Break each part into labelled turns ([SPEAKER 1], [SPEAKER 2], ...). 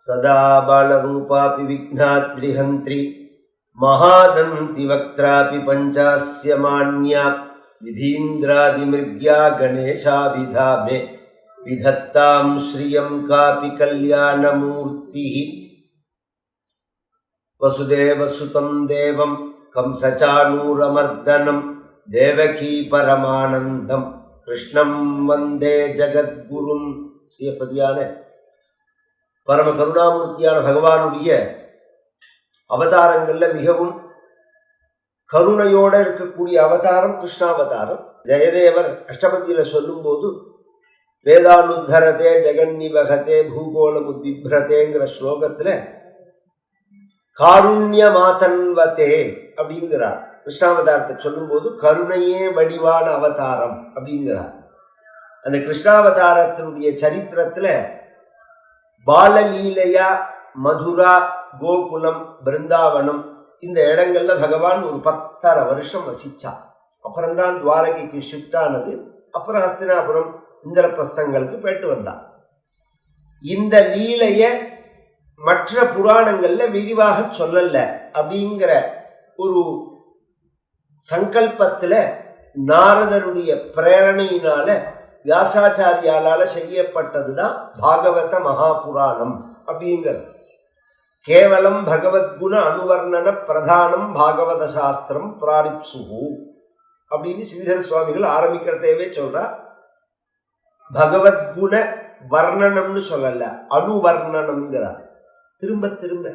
[SPEAKER 1] சதா பாலரூபாபி விக்னாத் விஹந்திரி மகாதந்தி வக்திராபி பஞ்சாஸ்ய மான்யா விதீந்திராதிமிருக்யா கணேஷாபிதாமே விதத்தாம் ஸ்ரீயம் காபி கல்யாணமூர்த்தி வசுதேவசுதம் தேவம் கம்சச்சானூரமர்தனம் தேவகீ பரமானந்தம் கிருஷ்ணம் வந்தே ஜகத்குருன் ஸ்ரீபதியான பரம கருணாமூர்த்தியான பகவானுடைய அவதாரங்களில் மிகவும் கருணையோட இருக்கக்கூடிய அவதாரம் கிருஷ்ணாவதாரம். ஜெயதேவர் அஷ்டபதியில் சொல்லும்போது வேதானுத்தரதே ஜெகன்னிவகதே பூகோளம் உத்பிப்ரதேங்கிற ஸ்லோகத்தில் காருண்ய மாதன்வதே அப்படிங்கிறார். கிருஷ்ணாவதாரத்தை சொல்லும்போது கருணையே வடிவான அவதாரம் அப்படிங்கிறார். அந்த கிருஷ்ணாவதாரத்தினுடைய சரித்திரத்தில் பாலலீலையா மதுரா கோகுலம் பிருந்தாவனம் இந்த இடங்கள்ல பகவான் ஒரு பத்தரை வருஷம் வசிச்சான் அப்புறம்தான் துவாரகைக்கு ஷிஃப்ட் ஆனது. அப்புறம் ஹஸ்தினாபுரம் இந்திரபிரஸ்தங்களுக்கு போயிட்டு வந்தான் இந்த லீலைய மற்ற புராணங்கள்ல விரிவாக சொல்லல அப்படிங்கிற ஒரு சங்கல்பத்துல நாரதருடைய பிரேரணையினால வியாசாச்சாரியாலால செய்யப்பட்டதுதான் பாகவத மகாபுராணம் அப்படிங்கிறது. கேவலம் பகவத்குண அனுவர்ணன பிரதானம் பாகவத சாஸ்திரம் பிராரிப்சுகு அப்படின்னு ஸ்ரீதர சுவாமிகள் ஆரம்பிக்கிறதேவே சொல்றார். பகவத்குண வர்ணனம்னு சொல்லல அணுவர்ணனம்ங்கிறார் திரும்ப திரும்ப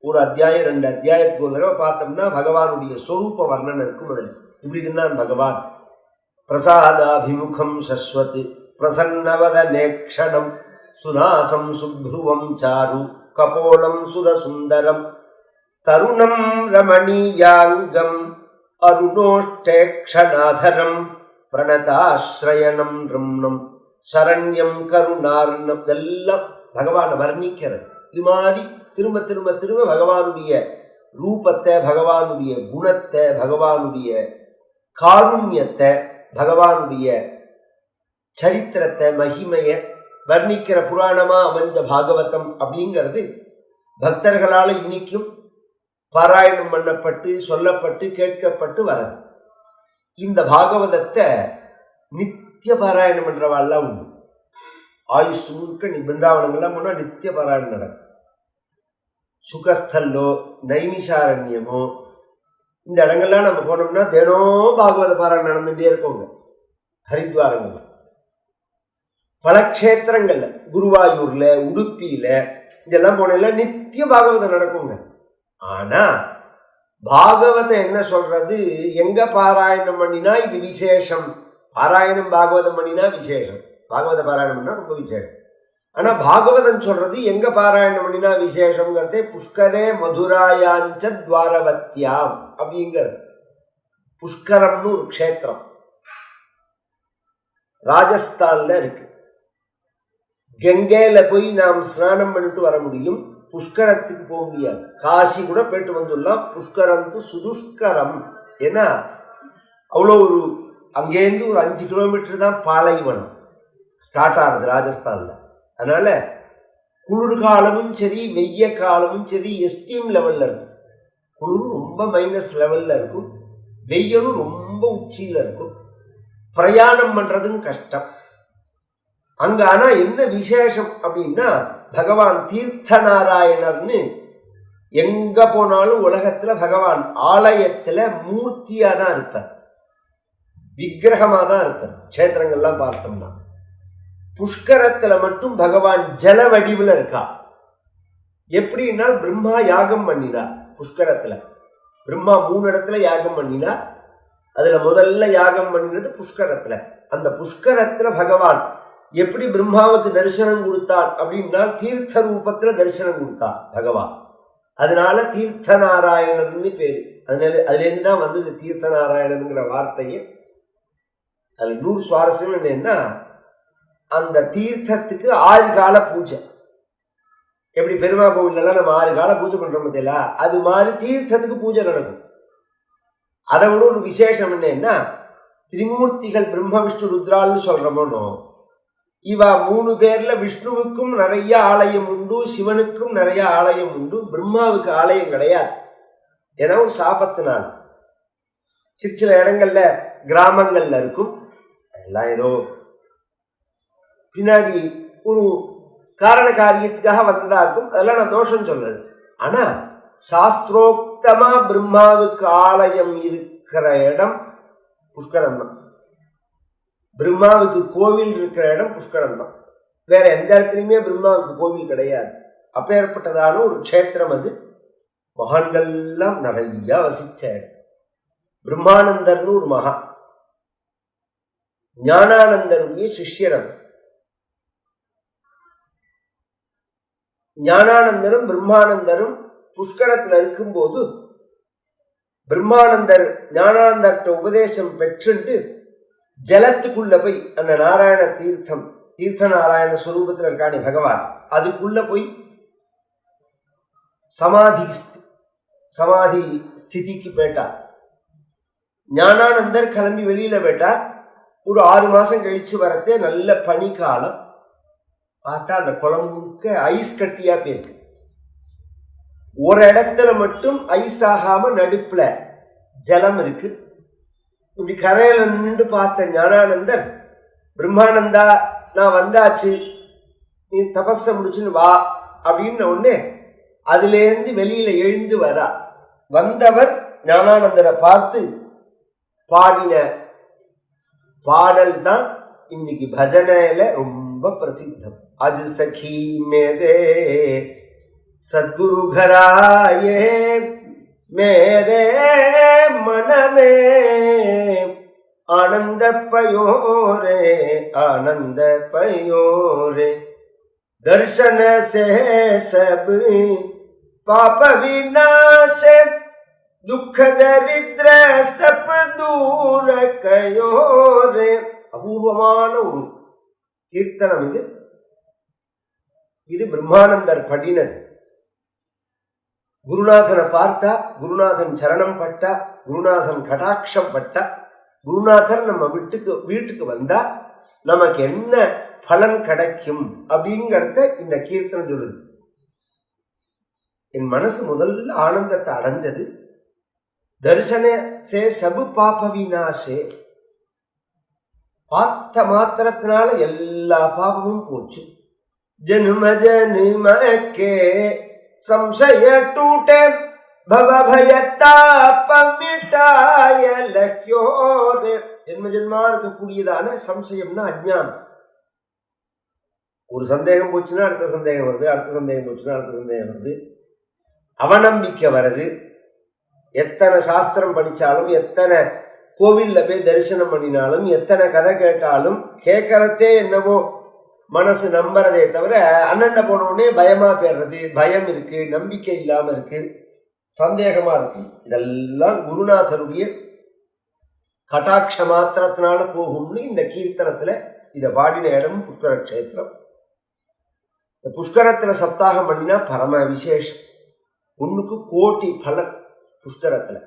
[SPEAKER 1] ஒரு அத்தியாயம் ரெண்டு அத்தியாயத்துக்கு ஒரு தடவை பார்த்தோம்னா பகவானுடைய சொரூப வர்ணனம் இருக்கும் அதில் இப்படி இருந்தான் பகவான். பிரசாதாபிமுகம் சஸ்வத் பிரசன்னவத நேக்ஷணம் சுனாசம் சுப்ருவம் சாரு கபோலம் சுரசுந்தரம் தருணம் ரமணீயாங்கம் அருணோஷ்டேக்ஷணாதரம் பிரணதாஸ்ரயணம் ரம்ணம் சரண்யம் கருணார்ணம் இதெல்லாம் பகவானை வர்ணிக்கிறது. இது மாதிரி திரும்ப திரும்ப திரும்ப பகவானுடைய ரூபத்தை பகவானுடைய குணத்தை பகவானுடைய காருண்யத்தை பகவானுடைய சரித்திரத்தை மகிமைய வர்ணிக்கிற புராணமா அமைஞ்ச பாகவதம் அப்படிங்கிறது பக்தர்களால் இன்னைக்கும் பாராயணம் பண்ணப்பட்டு சொல்லப்பட்டு கேட்கப்பட்டு வரது இந்த பாகவதத்தை நித்திய பாராயணம் பண்றவாள்லாம் உண்டு. ஆயுஷ் முழுக்க நீ பிருந்தாவனங்கள்லாம் போனால் நித்திய பாராயணம் நடக்கும். சுகஸ்தல்லோ நைமிஷாரண்யமோ இந்த இடங்கள்லாம் நம்ம போனோம்னா தினம் பாகவத பாராயணம் நடந்துகிட்டே இருக்கோங்க. ஹரித்வாரங்கள்ல. பல க்ஷேத்திரங்கள்ல குருவாயூர்ல உடுப்பியில இதெல்லாம் போனேன்னா நித்திய பாகவதம் நடக்குங்க. ஆனா பாகவதம் என்ன சொல்றது? எங்க பாராயணம் பண்ணினா இது விசேஷம். பாராயணம் பாகவதம் பண்ணினா விசேஷம். பாகவத பாராயணம் ரொம்ப விசேஷம். ஆனா பாகவதம் சொல்றது எங்க பாராயணம் பண்ணினா விசேஷங்கிறதே புஷ்கரே மதுராயாஞ்ச துவாரவத்தியாம் அப்படிங்கிறது. புஷ்கரம்னு ஒரு க்ஷேத்திரம். ராஜஸ்தான்ல இருக்கு. கங்கையில போய் நாம் ஸ்நானம் பண்ணிட்டு வர முடியும். புஷ்கரத்துக்கு போக முடியாது. காசி கூட போயிட்டு வந்துடலாம். புஷ்கரம் சுதுஷ்கரம். ஏன்னா அவ்வளோ ஒரு அங்கேருந்து ஒரு அஞ்சு கிலோமீட்டர் தான் பாலைவனம். ஸ்டார்ட் ஆகுது ராஜஸ்தானில். அதனால குளிர்காலமும் சரி வெய்ய காலமும் சரி எஸ்டீம் லெவலில் இருக்கும். குளிர் ரொம்ப மைனஸ் லெவலில் இருக்கும். வெய்யலும் ரொம்ப உச்சியில் இருக்கும். பிரயாணம் பண்ணுறதும் கஷ்டம். அங்கே ஆனால் என்ன விசேஷம் அப்படின்னா பகவான் தீர்த்த நாராயணர்னு எங்கே போனாலும் உலகத்தில் பகவான் ஆலயத்தில் மூர்த்தியாக தான் இருப்பார். விக்கிரகமாக தான் இருப்பார். க்ஷேத்திரங்கள்லாம் பார்த்தோம்னா. புஷ்கரத்துல மட்டும் பகவான் ஜல வடிவில் இருக்கா? எப்படின்னா பிரம்மா யாகம் பண்ணினா புஷ்கரத்துல. பிரம்மா மூணு இடத்துல யாகம் பண்ணினா அதுல முதல்ல யாகம் பண்ணினது புஷ்கரத்துல. அந்த புஷ்கரத்துல பகவான் எப்படி பிரம்மாவுக்கு தரிசனம் கொடுத்தார் அப்படின்னா தீர்த்த ரூபத்துல தரிசனம் கொடுத்தார் பகவான். அதனால தீர்த்த நாராயணன்னு பேரு. அதனால அதுலேருந்து தான் வந்தது தீர்த்த நாராயணனுங்கிற வார்த்தையே. அது நூறு சுவாரஸ்யம் என்னன்னா அந்த தீர்த்தத்துக்கு ஆறு கால பூஜை. எப்படி பெருமா கோவில்லாம் நம்ம ஆறு கால பூஜை பண்ணுறோம் பார்த்தீங்களா? அது மாதிரி தீர்த்தத்துக்கு பூஜை நடக்கும். அதை விட ஒரு விசேஷம் என்னன்னா திரிமூர்த்திகள் பிரம்ம விஷ்ணு ருத்ரால்னு சொல்றோமோனோ இவ மூணு பேர்ல விஷ்ணுவுக்கும் நிறைய ஆலயம் உண்டு சிவனுக்கும் நிறைய ஆலயம் உண்டு பிரம்மாவுக்கு ஆலயம் கிடையாது. ஏன்னா ஒரு சாபத்தினால். சிற்சில சில இடங்கள்ல கிராமங்கள்ல இருக்கும். எல்லாம் ஏதோ பின்னாடி ஒரு காரண காரியத்துக்காக வந்ததா இருக்கும். அதெல்லாம் நான் தோஷம் சொல்றது. ஆனா சாஸ்திரோக்தமா பிரம்மாவுக்கு ஆலயம் இருக்கிற இடம் புஷ்கரம் தான். பிரம்மாவுக்கு கோவில் இருக்கிற இடம் புஷ்கரம் தான். வேற எந்த இடத்துலையுமே பிரம்மாவுக்கு கோவில் கிடையாது. அப்பேற்பட்டதான ஒரு க்ஷேத்திரம் அது. மகான்கள்லாம் நிறைய வசிச்ச இடம். பிரம்மானந்தர்னு ஒரு மகா. ஞானானந்தருடைய சிஷ்யர் ஞானானந்தரும் பிரம்மானந்தரும் புஷ்கரத்தில் இருக்கும்போது பிரம்மானந்தர் ஞானானந்தர்கிட்ட உபதேசம் பெற்றுண்டு ஜலத்துக்குள்ள போய் அந்த நாராயண தீர்த்தம் தீர்த்த நாராயண சுரூபத்தில் இருக்கானே பகவான். அதுக்குள்ள போய் சமாதி ஸ்தி- சமாதி ஸ்திதிக்கு போயிட்டார். ஞானானந்தர் கிளம்பி வெளியில போயிட்டார். ஒரு ஆறு மாசம் கழிச்சு வரத்தே நல்ல பனிக்காலம். பார்த்தா அந்த குளம் முழுக்க ஐஸ் கட்டியாக போயிருக்கு. ஒரு இடத்துல மட்டும் ஐஸ் ஆகாமல் நடுப்பில் ஜலம் இருக்கு. இப்படி கரையில் நின்று பார்த்த ஞானானந்தர் பிரம்மானந்தா நான் வந்தாச்சு. நீ தபஸை முடிச்சுன்னு வா அப்படின்ன உடனே அதுலேருந்து வெளியில் எழுந்து வரா. வந்தவர் ஞானானந்தரை பார்த்து பாடின பாடல் தான் இன்னைக்கு பஜனையில் ரொம்ப பிரசித்தம். अज सखी मेरे सदगुरु घर आए मेरे मन में आनंद पयोरे आनंद पयोरे दर्शन से सब पाप विनाश दुख दरिद्र सप दूर कयोरे அபூர்வமான ஒரு கீர்த்தனம் இது இது பிரம்மானந்தர் படினது குருநாதனை பார்த்தா குருநாதன் சரணம் பட்டா குருநாதன் கடாட்சம் பட்டா குருநாதர் நம்ம வீட்டுக்கு வீட்டுக்கு வந்தா நமக்கு என்ன பலன் கிடைக்கும் அப்படிங்கறத இந்த கீர்த்தனம் சொல்லுது. என் மனசு முதல்ல ஆனந்தத்தை அடைஞ்சது. தரிசன சே சபு பாப விநாசே. பார்த்த மாத்திரத்தினால எல்லா பாபமும் போச்சு. ಜನುಮ ಜನುಮಕ್ಕೆ ಸಂಶಯ ಟೂಟೆ பவபயத்தாப்பமிட்டாய லக்யோர் ஜென்ம ஜென்மா இருக்கக்கூடியதான சம்சயம்னா அஜ்ஞானம் ஒரு சந்தேகம் போச்சுன்னா அடுத்த சந்தேகம் வருது அடுத்த சந்தேகம் போச்சுன்னா அடுத்த சந்தேகம் வருது அவநம்பிக்கை வருது எத்தனை சாஸ்திரம் படிச்சாலும் எத்தனை கோவில்ல போய் தரிசனம் பண்ணினாலும் எத்தனை கதை கேட்டாலும் கேட்கறதே என்னவோ மனசு நம்புறதே தவிர அண்ணண்ட போன உடனே பயமா போயிடுறது பயம் இருக்கு நம்பிக்கை இல்லாம இருக்கு சந்தேகமா இருக்கு. இதெல்லாம் குருநாதருடைய கட்டாட்ச மாத்திரத்தினால போகும்னு இந்த கீர்த்தனத்துல இதை பாடின இடம் புஷ்கர கஷேத்திரம். இந்த புஷ்கரத்துல சப்தாகம் பண்ணினா பரம விசேஷம். ஒண்ணுக்கு கோட்டி பலன் புஷ்கரத்துல.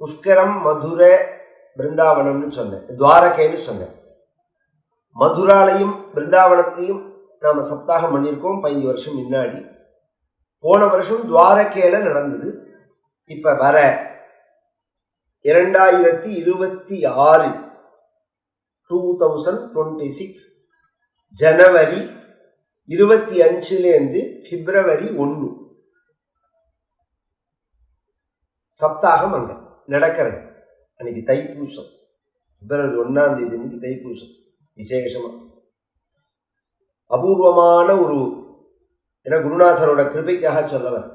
[SPEAKER 1] புஷ்கரம் மதுரை பிருந்தாவனம்னு சொன்னேன் துவாரகைன்னு சொன்னேன். மதுராலையும் பிருந்தாவனத்திலையும் நாம் சப்தாகம் பண்ணியிருக்கோம். பதினஞ்சு வருஷம் முன்னாடி. போன வருஷம் துவாரகையில நடந்தது. இப்போ வர இரண்டாயிரத்தி இருபத்தி ஆறு டூ தௌசண்ட் டுவெண்ட்டி சிக்ஸ் ஜனவரி இருபத்தி அஞ்சுலேருந்து பிப்ரவரி ஒன்று. சப்தாகம் அங்கே நடக்கிறது. அன்னைக்கு தைப்பூசம். பிப்ரவரி ஒன்றாம் தேதி அன்னைக்கு தைப்பூசம். விசேஷமாக அபூர்வமான ஒரு என குருநாதரோட கிருபைக்காக சொல்லவர்.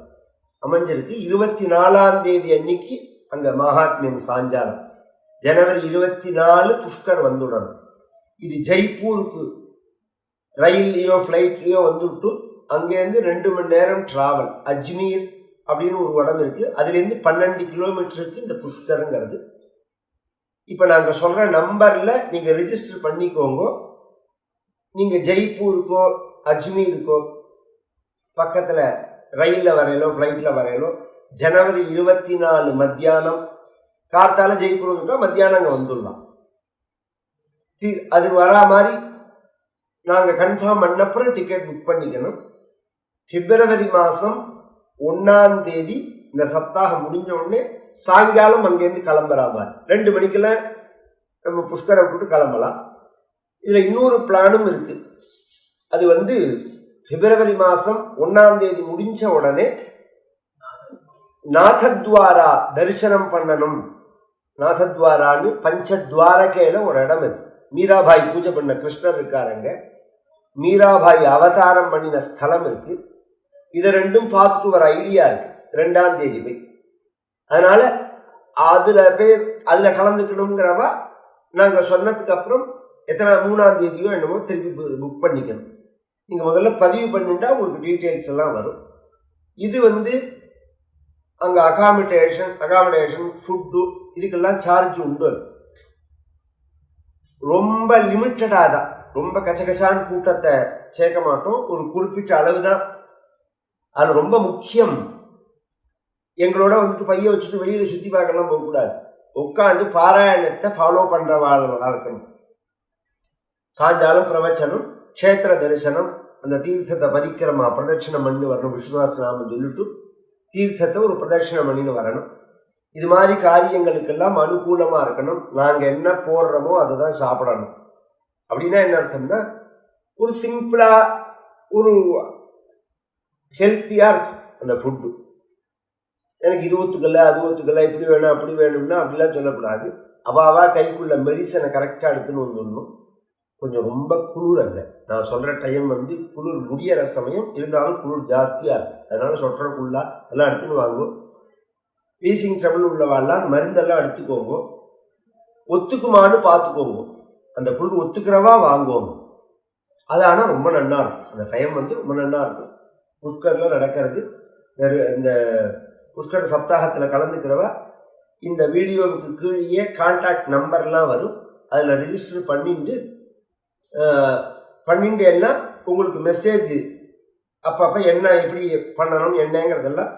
[SPEAKER 1] அமைஞ்சிருக்கு. இருபத்தி நாலாம் தேதி அன்னைக்கு அங்கே மகாத்மியம் சாஞ்சாலம் ஜனவரி இருபத்தி நாலு புஷ்கர் வந்துடணும் இது ஜெய்ப்பூருக்கு ரயில்லையோ ஃப்ளைட்லேயோ வந்துவிட்டு அங்கேருந்து ரெண்டு மணி நேரம் டிராவல் அஜ்மீர் அப்படின்னு ஒரு இடம் இருக்குது அதுலேருந்து பன்னெண்டு கிலோமீட்டருக்கு இந்த புஷ்கருங்கிறது. இப்போ நாங்கள் சொல்கிற நம்பரில் நீங்கள் ரிஜிஸ்டர் பண்ணிக்கோங்க. நீங்கள் ஜெய்ப்பூருக்கோ அஜ்மீருக்கோ பக்கத்தில் ரயிலில் வரையிலோ ஃப்ளைட்டில் வரையிலோ ஜனவரி இருபத்தி நாலு மத்தியானம் கார்த்தால ஜெய்ப்பூர் வந்துட்டோம் மத்தியானம் அங்கே வந்துடலாம். தி- அது வரா மாதிரி நாங்கள் கன்ஃபார்ம் பண்ணப்புறம் டிக்கெட் புக் பண்ணிக்கணும். பிப்ரவரி மாதம் ஒன்றாம் தேதி இந்த சப்தாகம் முடிஞ்ச உடனே சாயங்காலம் அங்கேருந்து கிளம்புறா ரெண்டு மணிக்கெல்லாம் நம்ம புஷ்கரை விட்டுட்டு கிளம்பலாம். இதில் இன்னொரு பிளானும் இருக்குது அது வந்து பிப்ரவரி மாதம் ஒன்றாம் தேதி முடிஞ்ச உடனே நாதத்வாரா தரிசனம் பண்ணணும். நாதத்வாரான்னு பஞ்சத்வாரகையில் ஒரு இடம் இது மீராபாய் பூஜை பண்ண கிருஷ்ணர் இருக்காருங்க மீராபாய் அவதாரம் பண்ணின ஸ்தலம் இருக்குது இதை ரெண்டும் பார்த்துட்டு வர ஐடியா இருக்குது ரெண்டாம் தேதி போய். அதனால அதுல போய் அதுல கலந்துக்கணுங்கிறவா நாங்க சொன்னதுக்கு அப்புறம் எத்தனை மூணாம் தேதியோ என்னமோ திருப்பி புக் பண்ணிக்கணும். நீங்க முதல்ல பதிவு பண்ணிட்டா உங்களுக்கு டீட்டெயில்ஸ் எல்லாம் வரும். இது வந்து அங்க அகாமடேஷன் அகாமடேஷன் ஃபுட்டு இதுக்கெல்லாம் சார்ஜ் உண்டு அது. ரொம்ப லிமிட்டடாக தான் ரொம்ப கச்சகச்சான கூட்டத்தை சேர்க்க மாட்டோம். ஒரு குறிப்பிட்ட அளவு தான் அது ரொம்ப முக்கியம். எங்களோட வந்துட்டு பைய வச்சுட்டு வெளியில் சுற்றி பார்க்கலாம் போகக்கூடாது. உட்காந்து பாராயணத்தை ஃபாலோ பண்றவாளா இருக்கணும். சாயங்காலம் பிரவச்சனம் க்ஷேத்திர தரிசனம் அந்த தீர்த்தத்தை பதிக்கிறமா பிரதட்சிணம் பண்ணி வரணும் விஸ்வதாசனாம சொல்லிட்டு தீர்த்தத்தை ஒரு பிரதட்சிணம் பண்ணின்னு வரணும். இது மாதிரி காரியங்களுக்கெல்லாம் அனுகூலமாக இருக்கணும். நாங்கள் என்ன போடுறோமோ அதை தான் சாப்பிடணும். அப்படின்னா என்ன அர்த்தம்னா ஒரு சிம்பிளாக ஒரு ஹெல்த்தியாக இருக்கும் அந்த ஃபுட்டு எனக்கு இது ஒத்துக்கல அது ஒத்துக்கல இப்படி வேணும் அப்படி வேணும்னா அப்படிலாம் சொல்லக்கூடாது. அவாவா கைக்குள்ள மெடிசனை கரெக்டாக எடுத்துன்னு வந்துடணும். கொஞ்சம் ரொம்ப குளிர் அங்க. நான் சொல்கிற டைம் வந்து குளிர் முடியற சமயம் இருந்தாலும் குளிர் ஜாஸ்தியாக இருக்கும். அதனால சொட்டருக்குள்ளா எல்லாம் எடுத்துன்னு வாங்கும் வீசிங் ட்ரபிள் உள்ளவாள்லாம் மருந்தெல்லாம் எடுத்துக்கோங்க. ஒத்துக்குமான்னு பார்த்துக்கோங்க. அந்த குளிர் ஒத்துக்கிறவா வாங்குவோங்க அது ஆனால் ரொம்ப நன்னா இருக்கும். அந்த டைம் வந்து ரொம்ப நன்னா இருக்கும். புஷ்கர்ல நடக்கிறது. வெறு- இந்த புஷ்கர் சப்தாகத்தில் கலந்துக்கிறவ இந்த வீடியோவுக்கு கீழே கான்டாக்ட் நம்பர்லாம் வரும். அதில் ரிஜிஸ்டர் பண்ணிட்டு பண்ணிட்டு எல்லாம் உங்களுக்கு மெசேஜ் அப்பப்போ என்ன எப்படி பண்ணணும் என்னங்கிறதெல்லாம்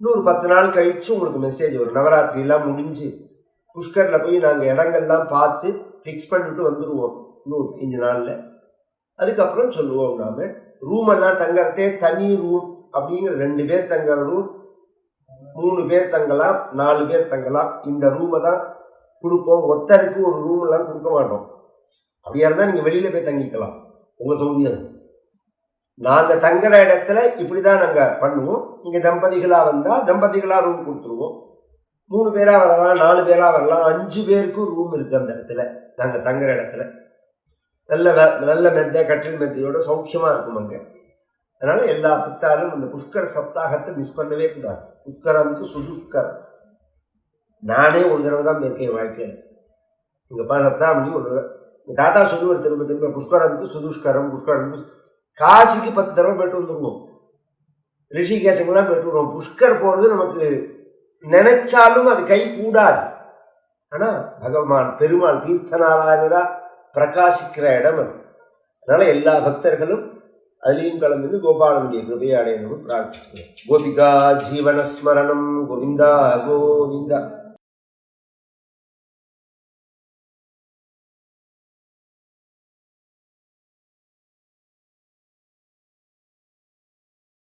[SPEAKER 1] இன்னொரு பத்து நாள் கழித்து உங்களுக்கு மெசேஜ் வரும். நவராத்திரிலாம் முடிஞ்சு புஷ்கரில் போய் நாங்கள் இடங்கள்லாம் பார்த்து ஃபிக்ஸ் பண்ணிட்டு வந்துடுவோம் இன்னும் அஞ்சு நாளில். அதுக்கப்புறம் சொல்லுவோம் நாம். ரூம் எல்லாம் தங்கறதே தனி ரூம் அப்படிங்கிற ரெண்டு பேர் தங்குற ரூம் மூணு பேர் தங்கலாம் நாலு பேர் தங்கலாம். இந்த ரூமை தான் கொடுப்போம். ஒத்தருக்கு ஒரு ரூம்லாம் கொடுக்க மாட்டோம். அப்படியா இருந்தால் நீங்கள் வெளியில் போய் தங்கிக்கலாம். உங்கள் சௌகரியம் நாங்கள் தங்குற இடத்துல இப்படி தான் நாங்கள் பண்ணுவோம். நீங்கள் தம்பதிகளாக வந்தால் தம்பதிகளாக ரூம் கொடுத்துருவோம். மூணு பேராக வரலாம் நாலு பேராக வரலாம். அஞ்சு பேருக்கும் ரூம் இருக்குது அந்த இடத்துல. நாங்கள் தங்குற இடத்துல. நல்ல நல்ல மெத்தை கட்டில் மெத்தையோட சௌக்கியமாக இருக்கும் அங்கே. அதனால் எல்லா புத்தாலும் இந்த புஷ்கர் சப்தாகத்தை மிஸ் பண்ணவே கூடாது. புஷ்கரனுக்கு சுதுஷ்கர் நானே ஒரு தடவை தான் போயிருக்கேன் வாழ்க்கையில். இங்கே பா சப்தாமணி ஒரு எங்கள் தாத்தா சொல்லுவார் திரும்ப திரும்ப புஷ்கரனுக்கு சுதுஷ்கரம் புஷ்கரனுக்கு காசிக்கு பத்து தடவை போயிட்டு வந்துருவோம். ரிஷிகேஷங்கெல்லாம் போயிட்டு வருவோம். புஷ்கர் போகிறது நமக்கு நினைச்சாலும் அது கை கூடாது. ஆனால் பகவான் பெருமாள் தீர்த்தநாராயணரா பிரகாசிக்கிற இடம் அது. அதனால் எல்லா பக்தர்களும் அதுலேயும் கலந்து கோபாலனுடைய கிருபையை அடையணும்னு பிரார்த்திக்கிறேன் கோபிகா ஜீவனஸ்மரணம் கோவிந்தா கோவிந்தா.